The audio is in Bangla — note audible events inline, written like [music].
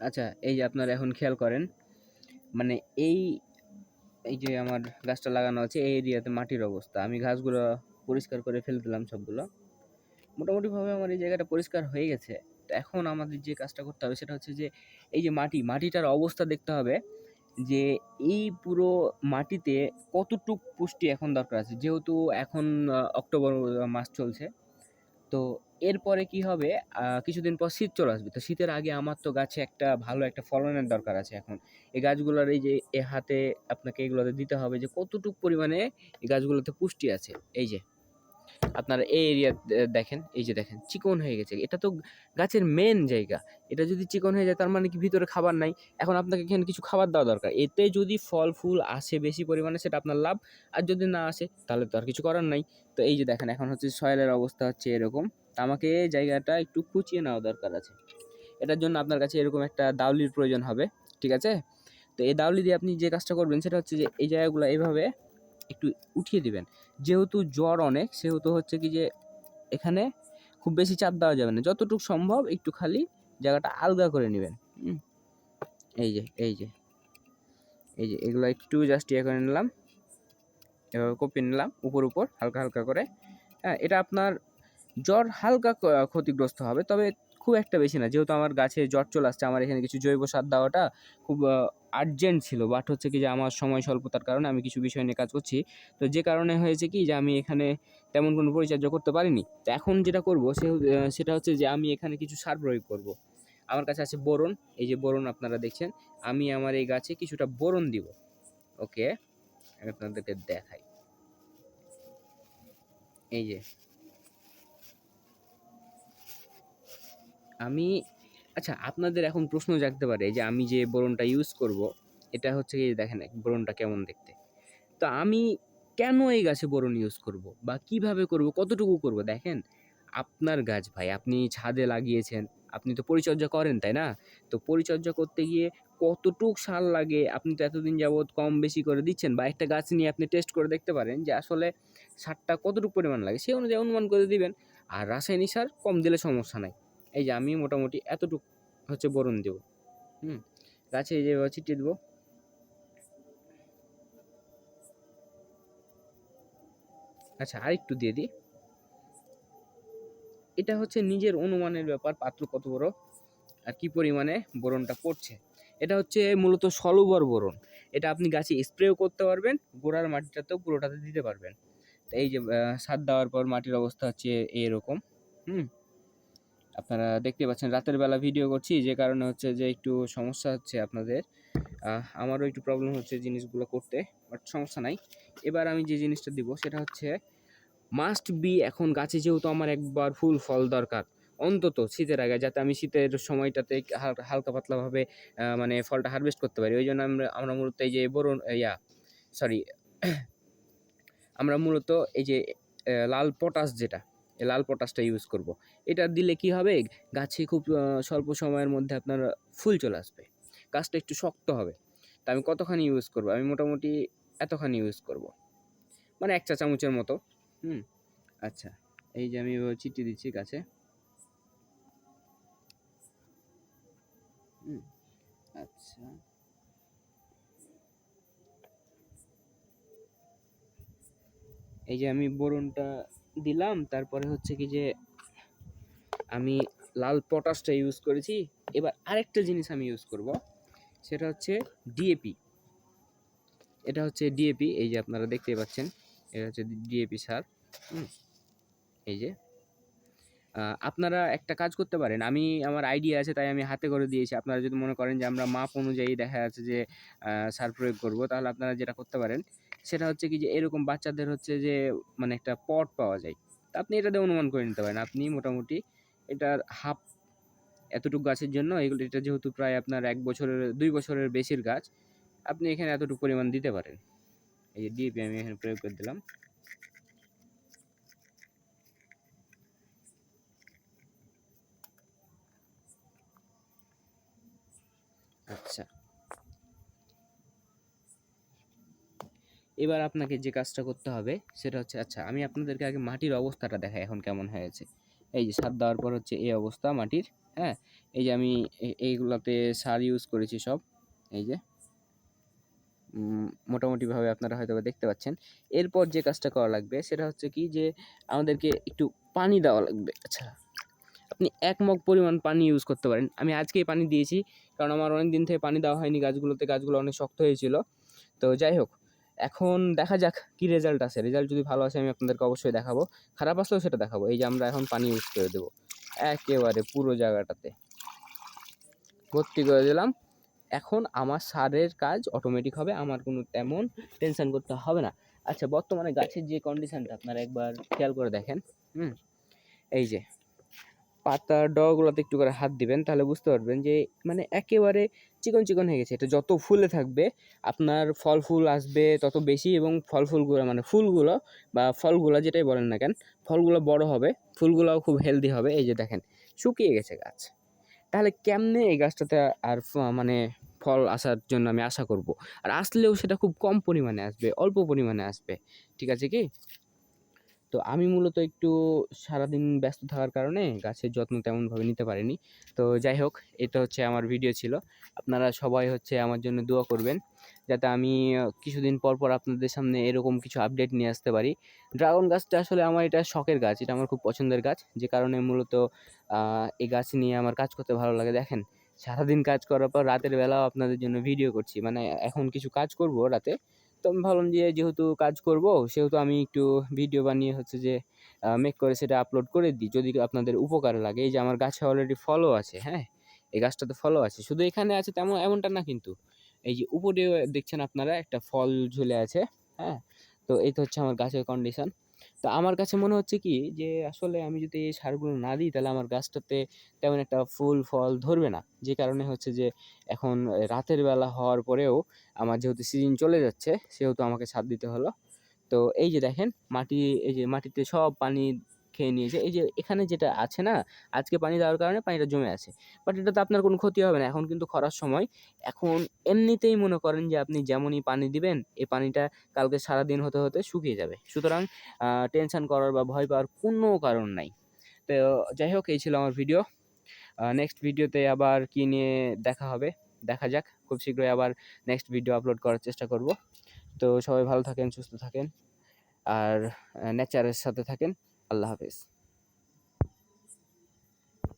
আচ্ছা এই যে আপনারা এখন খেয়াল করেন মানে এই এই যে আমার গাছটা লাগানো আছে, এই এরিয়াতে মাটির অবস্থা। আমি ঘাসগুলো পরিষ্কার করে ফেলে দিলাম সবগুলো। মোটামুটিভাবে আমার এই জায়গাটা পরিষ্কার হয়ে গেছে। তো এখন আমাদের যে কাজটা করতে হবে সেটা হচ্ছে যে, এই যে মাটি, মাটিটার অবস্থা দেখতে হবে যে, এই পুরো মাটিতে কতটুক পুষ্টি এখন দরকার আছে? যেহেতু এখন অক্টোবর মাস চলছে। তো এরপরে কি হবে? কিছুদিন পর শীত চলে আসবে। তো শীতের আগে আমার তো গাছে একটা ভালো একটা ফলনের দরকার আছে এখন। এই গাছগুলোর এই যে এ হাতে আপনাকে এগুলোতে দিতে হবে যে কতটুকু পরিমাণে এই গাছগুলোতে পুষ্টি আছে। এই যে আপনারা এই এরিয়া দেখেন, এই যে দেখেন, চিকন হয়ে গেছে। এটা তো গাছের মেন জায়গা। এটা যদি চিকন হয়ে যায়, তার মানে কি ভিতরে খাবার নাই? এখন আপনাকে এখানে কিছু খাবার দেওয়া দরকার। এতে যদি ফল, ফুল আসে বেশি পরিমাণে, সেটা আপনার লাভ। আর যদি না আসে, তাহলে তো আর কিছু করার নাই। তো এই যে দেখেন, এখন হচ্ছে সয়েলের অবস্থা হচ্ছে এরকম। তো আমাকে জায়গাটা একটু কুচিয়ে নেওয়া দরকার আছে। এটার জন্য আপনার কাছে এরকম একটা দাউলির প্রয়োজন হবে। ঠিক আছে? তো এই দাউলি দিয়ে আপনি যে কাজটা করবেন, সেটা হচ্ছে যে এই জায়গাগুলো এইভাবে একটু উঠিয়ে দিবেন। যেহেতু জ্বর অনেক, সেহেতু হচ্ছে কি যে এখানে খুব বেশি চাপ দেওয়া যাবে না। যতটুকু সম্ভব একটু খালি জায়গাটা আলগা করে নেবেন। এই যে এই যে এই যে, এগুলো একটু জাস্ট ইয়ে করে নিলাম। এভাবে কপিয়ে নিলাম উপর উপর, হালকা হালকা করে। হ্যাঁ এটা আপনার জ্বর হালকা ক্ষতিগ্রস্ত হবে। তবে খুব একটা বেশি না। যেহেতু আমার গাছে জ্বর চলে আসছে, আমার এখানে কিছু জৈব সার দেওয়াটা খুব আর্জেন্ট ছিল বাট হচ্ছে কি যে আমার সময় স্বল্পতার কারণে আমি কিছু বিষয় নিয়ে কাজ করছি। তো যে কারণে হয়েছে কি যে আমি এখানে তেমন কোনো পরিচর্যা করতে পারিনি। তো এখন যেটা করব সে সেটা হচ্ছে যে আমি এখানে কিছু সার প্রয়োগ করব। আমার কাছে আছে বোরন, এই যে বোরন আপনারা দেখছেন, আমি আমার এই গাছে কিছুটা বোরন দিব। ওকে, আমি আপনাদেরকে দেখাই। এই যে, আমি আচ্ছা আপনাদের এখন প্রশ্ন জাগতে পারে যে আমি যে বোরনটা ইউজ করব, এটা হচ্ছে কি দেখেন বোরনটা কেমন দেখতে? তো আমি কেন এই গাছে বোরন ইউজ করব বা কীভাবে করব, কতটুকু করব? দেখেন, আপনার গাছ ভাই, আপনি ছাদে লাগিয়েছেন, আপনি তো পরিচর্যা করেন, তাই না? তো পরিচর্যা করতে গিয়ে কতটুক সার লাগে, আপনি তো এতদিন যাবৎ কম বেশি করে দিচ্ছেন বা একটা গাছ নিয়ে আপনি টেস্ট করে দেখতে পারেন যে আসলে সারটা কতটুকু পরিমাণ লাগে, সেই অনুযায়ী অনুমান করে দিবেন। আর রাসায়নিক সার কম দিলে সমস্যা নাই। এই যে আমি মোটামুটি এতটুকু হচ্ছে বোরন দেব। হুম? গাছে এই যে ছিটিয়ে দেবো। আচ্ছা আরেকটু দিয়ে দিই। এটা হচ্ছে নিজের অনুমানের ব্যাপার, পাত্র কত বড় আর কি পরিমাণে বোরনটা পড়ছে এটা হচ্ছে মূলত সলুবর বোরন এটা আপনি গাছে স্প্রেও করতে পারবেন, গোড়ার মাটিটাতেও পুরোটাতে দিতে পারবেন। এই যে সার দেওয়ার পর মাটির অবস্থা হচ্ছে এরকম। হুম? আপনারা দেখতে পাচ্ছেন, রাতের বেলা ভিডিও করছি, যে কারণে হচ্ছে যে একটু সমস্যা হচ্ছে আপনাদের। আমারও একটু প্রবলেম হচ্ছে জিনিসগুলো করতে বাট সমস্যা নাই। এবার আমি যে জিনিসটা দিব, সেটা হচ্ছে মাস্ট বি এখন গাছে যেহেতু আমার একবার ফুল ফল দরকার, অন্তত শীতের আগে, যাতে আমি শীতের সময়টাতে হালকা পাতলাভাবে মানে ফলটা হারভেস্ট করতে পারি। ওই জন্য আমরা আমরা মূলত এই যে বরুণ ইয়া সরি [coughs] আমরা মূলত এই যে লাল পটাশ যেটা লাল পটাশটা ইউজ করব। এটা দিলে কি হবে? গাছে খুব স্বল্প সময়ের মধ্যে আপনার ফুল চলে আসবে। গাছটা একটু শক্ত হবে। তা আমি কতখানি ইউজ করব? আমি মোটামুটি এতখানি ইউজ করব। মানে এক চা চামচের মতো। হুম? আচ্ছা। এই যে আমি চিটি দিচ্ছি গাছে। আচ্ছা। এই যে আমি বোরনটা দিলাম, তারপরে হচ্ছে কি যে আমি লাল পটাশটা ইউজ করেছি। এবার আরেকটা জিনিস আমি ইউজ করব, সেটা হচ্ছে ডিএপি এটা হচ্ছে ডিএপি এই যে আপনারা দেখতেই পাচ্ছেন, এটা হচ্ছে ডিএপি সার এই যে। আপনারা একটা কাজ করতে পারেন, আমি, আমার আইডিয়া আছে, তাই আমি হাতে করে দিয়েছি। আপনারা যদি মনে করেন যে আমরা মাপ অনুযায়ী দেখা যাচ্ছে যে সার প্রয়োগ করব, তাহলে আপনারা যেটা করতে পারেন সেটা হচ্ছে কি যে এরকম বাচ্চাদের হচ্ছে যে মানে একটা পট পাওয়া যায়। তা আপনি এটা দিয়ে অনুমান করে নিতে পারেন। আপনি মোটামুটি এটার হাফ এতটুকু গাছের জন্য, এগুলো এটা যেহেতু প্রায় আপনার এক বছরের, দুই বছরের বেশির গাছ, আপনি এখানে এতটুকু পরিমাণ দিতে পারেন। এই যে ডিএপি আমি এখানে প্রয়োগ করে দিলাম। আচ্ছা। এবার আপনাকে যে কাজটা করতে হবে, সেটা হচ্ছে আচ্ছা আমি আপনাদেরকে আগে মাটির অবস্থাটা দেখাই, এখন কেমন হয়েছে। এই যে সার দেওয়ার পর হচ্ছে এই অবস্থা মাটির হ্যাঁ? এই যে আমি এইগুলাতে সার ইউজ করেছি সব, এই যে। মোটামুটিভাবে আপনারা হয়তো দেখতে পাচ্ছেন। এরপর যে কাজটা করা লাগবে, সেটা হচ্ছে কি যে, আমাদেরকে একটু পানি দেওয়া লাগবে। আচ্ছা আপনি এক মগ পরিমাণ পানি ইউজ করতে পারেন। আমি আজকেই পানি দিয়েছি, কারণ আমার অনেক দিন থেকে পানি দেওয়া হয়নি গাছগুলোতে, গাছগুলো অনেক শক্ত হয়েছিল। তো যাই হোক এখন দেখা যাক কি রেজাল্ট আছে রেজাল্ট যদি ভালো আসে, আমি আপনাদেরকে অবশ্যই দেখাবো। খারাপ আসলেও সেটা দেখাবো। এই যে আমরা এখন পানি ইউজ করে দেবো। একেবারে পুরো জায়গাটাতে। ভর্তি করে দিলাম। এখন আমার সারের কাজ অটোমেটিক হবে। আমার কোনো তেমন টেনশন করতে হবে না। আচ্ছা বর্তমানে গাছের যে কন্ডিশনটা আপনারা একবার খেয়াল করে দেখেন। হুম, এই যে। পাতার ডগাগুলোতে একটু করে হাত দিবেন, তাহলে বুঝতে পারবেন যে মানে একেবারে চিকন চিকন হয়ে গেছে। এটা যত ফুলে থাকবে, আপনার ফল ফুল আসবে তত বেশি এবং ফল ফুলগুলো মানে ফুলগুলো বা ফলগুলো যেটাই বলেন না কেন, ফলগুলো বড় হবে, ফুলগুলোও খুব হেলদি হবে। এই যে দেখেন, শুকিয়ে গেছে গাছ। তাহলে কেমনে এই গাছটাতে আর মানে ফল আসার জন্য আমি আশা করব? আর আসলেও সেটা খুব কম পরিমাণে আসবে, অল্প পরিমাণে আসবে। ঠিক আছে কি? তো আমি মূলত একটু সারাদিন ব্যস্ত থাকার কারণে গাছের যত্ন তেমনভাবে নিতে পারিনি। তো যাই হোক, এটা হচ্ছে আমার ভিডিও ছিল। আপনারা সবাই হচ্ছে আমার জন্য দোয়া করবেন, যাতে আমি কিছুদিন পর পর আপনাদের সামনে এরকম কিছু আপডেট নিয়ে আসতে পারি। ড্রাগন গাছটা আসলে আমার এটা শখের গাছ, এটা আমার খুব পছন্দের গাছ। যে কারণে মূলত এই গাছ নিয়ে আমার কাজ করতে ভালো লাগে। দেখেন, সারাদিন কাজ করার পর রাতের বেলাও আপনাদের জন্য ভিডিও করছি। মানে এখন কিছু কাজ করব রাতে। তো আমি ভাবলাম যে যেহেতু কাজ করব, সেহেতু আমি একটু ভিডিও বানিয়ে হচ্ছে যে মেক করে সেটা আপলোড করে দিই। যদি আপনাদের উপকার লাগে, এই যে আমার গাছে অলরেডি ফলো আছে হ্যাঁ? এই গাছটাতে ফলো আছে। শুধু এখানে আছে তেমন, এমনটা না কিন্তু। এই যে উপরে দেখছেন আপনারা, একটা ফল ঝুলে আছে হ্যাঁ? তো এই তো হচ্ছে আমার গাছের কন্ডিশন তো আমার কাছে মনে হচ্ছে কি? যে আসলে আমি যদি এই সারগুলো না দিই, তাহলে আমার গাছটাতে তেমন একটা ফুল, ফল ধরবে না। যে কারণে হচ্ছে যে এখন রাতের বেলা হওয়ার পরেও আমার যেহেতু সিজন চলে যাচ্ছে, সেহেতু আমাকে ছাদ দিতে হলো। তো এই যে দেখেন, মাটি, এই যে মাটিতে সব পানি খেয়ে নিয়েছে। এই যে এখানে যেটা আছে না, আজকে পানি দেওয়ার কারণে পানিটা জমে আছে। বাট এটা তো আপনার কোনো ক্ষতি হবে না। এখন কিন্তু খরার সময়, এখন এমনিতেই মনে করেন যে আপনি যেমনই পানি দিবেন, এই পানিটা কালকে সারাদিন হতে হতে শুকিয়ে যাবে। সুতরাং টেনশন করার বা ভয় পাওয়ার কোনো কারণ নাই। তো যাই হোক, এই ছিল আমার ভিডিও নেক্সট ভিডিওতে আবার কী নিয়ে দেখা হবে, দেখা যাক। খুব শীঘ্রই আবার নেক্সট ভিডিও আপলোড করার চেষ্টা করব। তো সবাই ভালো থাকেন, সুস্থ থাকেন। আর নেচারের সাথে থাকেন। আল্লাহ হাফেজ।